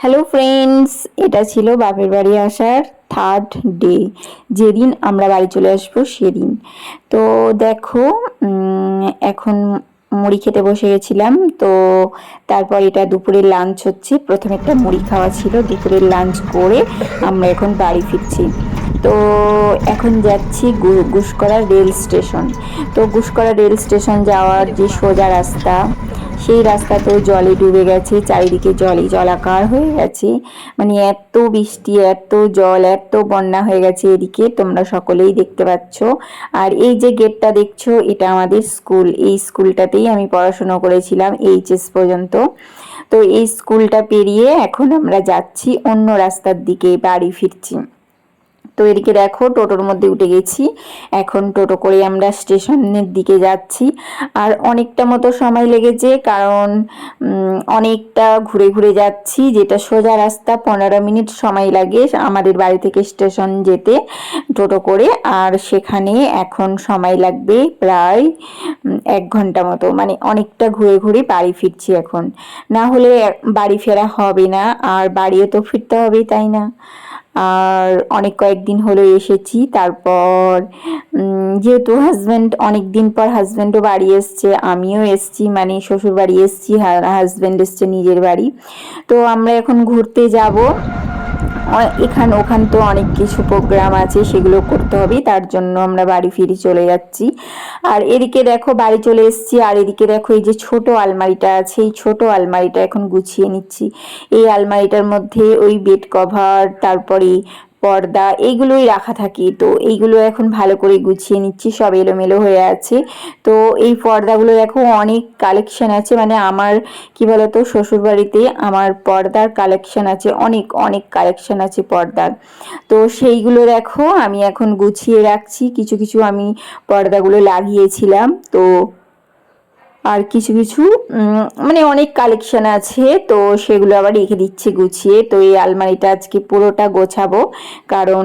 Hello friends এটা ছিল বাপের বাড়ি আসার থার্ড ডে যেদিন আমরা বাড়ি চলে আসব, সেদিন। তো দেখো এখন মুড়ি খেতে বসে গেছিলাম। তো তারপর এটা দুপুরের লাঞ্চ হচ্ছে। প্রথমে একটা মুড়ি খাওয়া ছিল। দুপুরের লাঞ্চ করে আমরা এখন বাড়ি ফিরছি। তো এখন যাচ্ছি গুসকরা রেল স্টেশন। তো গুসকরা রেল স্টেশন যাওয়ার যে সোজা রাস্তা সেই রাস্তাতেও জলে ডুবে গেছে, চারিদিকে জলে জলাকার হয়ে গেছে। মানে এত বৃষ্টি, এত জল, এত বন্যা হয়ে গেছে এদিকে, তোমরা সকলেই দেখতে পাচ্ছ। আর এই যে গেটটা দেখছ, এটা আমাদের স্কুল। এই স্কুলটাতেই আমি পড়াশুনো করেছিলাম এইচএস পর্যন্ত। তো এই স্কুলটা পেরিয়ে এখন আমরা যাচ্ছি অন্য রাস্তার দিকে, বাড়ি ফিরছি। তো এদিকে দেখো, টোটোর মধ্যে উঠে গেছি। এখন টোটো করে আমরা স্টেশনের দিকে যাচ্ছি। আর অনেকটা মতো সময় লেগেছে কারণ অনেকটা ঘুরে ঘুরে যাচ্ছি, যেটা সোজা রাস্তা, পনেরো মিনিট সময় লাগে আমাদের বাড়ি থেকে স্টেশন যেতে টোটো করে। আর সেখানে এখন সময় লাগবে প্রায় এক ঘণ্টা মতো। মানে অনেকটা ঘুরে ঘুরে বাড়ি ফিরছি এখন। না হলে বাড়ি ফেরা হবে না, আর বাড়িও তো ফিরতে হবে, তাই না? আর অনেক কয়েকদিন হলো এসেছি। তারপর যেহেতু হাজব্যান্ড অনেক দিন পর হাজব্যান্ডও বাড়ি এসছে, আমিও এসছি মানে শ্বশুর বাড়ি এসছি হাজব্যান্ড এসছে নিজের বাড়ি। তো আমরা এখন ঘুরতে যাব। এখান ওখান তো অনেক কিছু প্রোগ্রাম আছে, সেগুলো করতে হবে, তার জন্য আমরা বাড়ি ফিরে চলে যাচ্ছি। আর এদিকে দেখো, বাড়ি চলে এসেছি, আর এদিকে দেখো এই যে ছোট আলমারিটা আছে, এই ছোট আলমারিটা এখন গুছিয়ে নিচ্ছি। এই আলমারিটার মধ্যে ওই বেড কভার তারপরে পর্দা এইগুলোই রাখা থাকে। তো এইগুলো এখন ভালো করে গুছিয়ে নিচ্ছি, সব এলোমেলো হয়ে আছে। তো এই পর্দাগুলো দেখো অনেক কালেকশন আছে মানে আমার, কি বলতো শ্বশুর বাড়িতে আমার পর্দার কালেকশন আছে, অনেক অনেক কালেকশন আছে পর্দার। তো সেইগুলো দেখো আমি এখন গুছিয়ে রাখছি, কিছু কিছু আমি পর্দাগুলো লাগিয়েছিলাম। তো আর কিছু কিছু মানে অনেক কালেকশন আছে, তো সেগুলো আবার রেখে দিচ্ছি গুছিয়ে। তো এই আলমারিটা আজকে পুরোটা গোছাবো, কারণ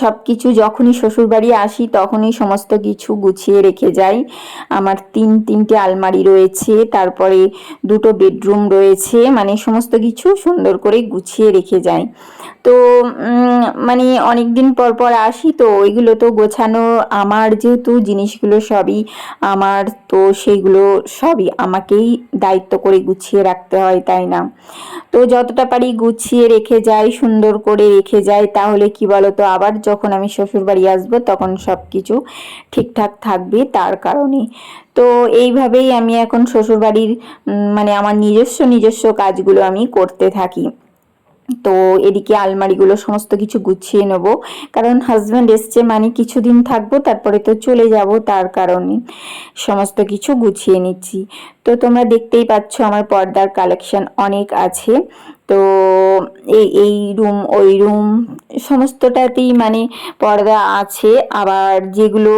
সব কিছু যখনই শ্বশুরবাড়ি আসি, তখনই সমস্ত কিছু গুছিয়ে রেখে যাই। আমার তিন, তিনটে আলমারি রয়েছে, তারপরে দুটো বেডরুম রয়েছে মানে সমস্ত কিছু সুন্দর করে গুছিয়ে রেখে যাই। তো মানে অনেক দিন পর পর আসি, তো ওইগুলো তো গোছানো আমার যেহেতু জিনিসগুলো সবই আমার, তো সেইগুলো সবই আমাকেই দায়িত্ব করে গুছিয়ে রাখতে হয়, তাই না? তো যতটা পারি গুছিয়ে রেখে যাই, সুন্দর করে রেখে যাই, তাহলে কি বলতো? আবার যখন আমি শ্বশুর বাড়ি আসব, তখন সব কিছু ঠিকঠাক থাকবে তার কারণে তো এইভাবেই আমি এখন শ্বশুর বাড়ির মানে আমার নিজস্ব নিজস্ব কাজগুলো আমি করতে থাকি। তো এদিকে আলমারিগুলো সমস্ত কিছু গুছিয়ে নেব, কারণ হাজব্যান্ড এসছে মানে কিছুদিন থাকব, তারপরে তো চলে যাব তার কারণে। সমস্ত কিছু গুছিয়ে নিচ্ছি। তো তোমরা দেখতেই পাচ্ছ আমার পর্দার কালেকশন অনেক আছে। তো এই এই রুম ওই রুম সমস্তটাতেই মানে পর্দা আছে। আবার যেগুলো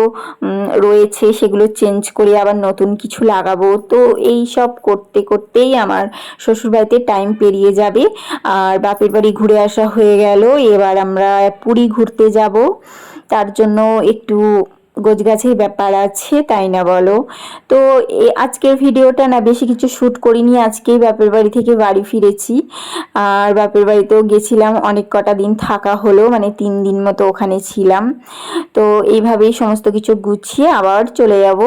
রয়েছে সেগুলো চেঞ্জ করে আবার নতুন কিছু লাগাবো। তো এই সব করতে, করতেই আমার শ্বশুরবাড়িতে টাইম পেরিয়ে যাবে। আর বাপের বাড়ি ঘুরে আসা হয়ে গেল। এবার আমরা পুরী ঘুরতে যাব। তার জন্য একটু গোছগাছের ব্যাপার আছে, তাই না বলো? তো আজকের ভিডিওটা না বেশি কিছু শ্যুট করিনি, আজকেই বাপের বাড়ি থেকে বাড়ি ফিরেছি। আর বাপের বাড়িতেও গেছিলাম, অনেক কটা দিন থাকা হলো মানে তিন দিন মতো ওখানে ছিলাম। তো এইভাবেই সমস্ত কিছু গুছিয়ে আবার চলে যাব।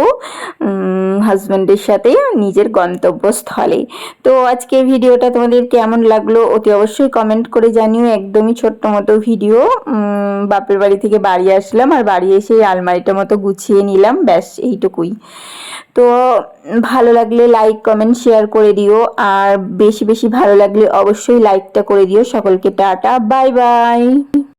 হাজব্যান্ডের সাথে নিজের গন্তব্যস্থলে। তো আজকে ভিডিওটা তোমাদের কেমন লাগল অতি অবশ্যই কমেন্ট করে জানিও। একদমই ছোট্ট মতো ভিডিও। বাপের বাড়ি থেকে বাড়ি আসলাম আর বাড়ি এসে আলমারিটা মতো গুছিয়ে নিলাম, ব্যাস এইটুকুই। তো ভালো লাগলে লাইক কমেন্ট শেয়ার করে দিও। আর বেশি বেশি ভালো লাগলে অবশ্যই লাইকটা করে দিও। সকলকে টাটা বাই বাই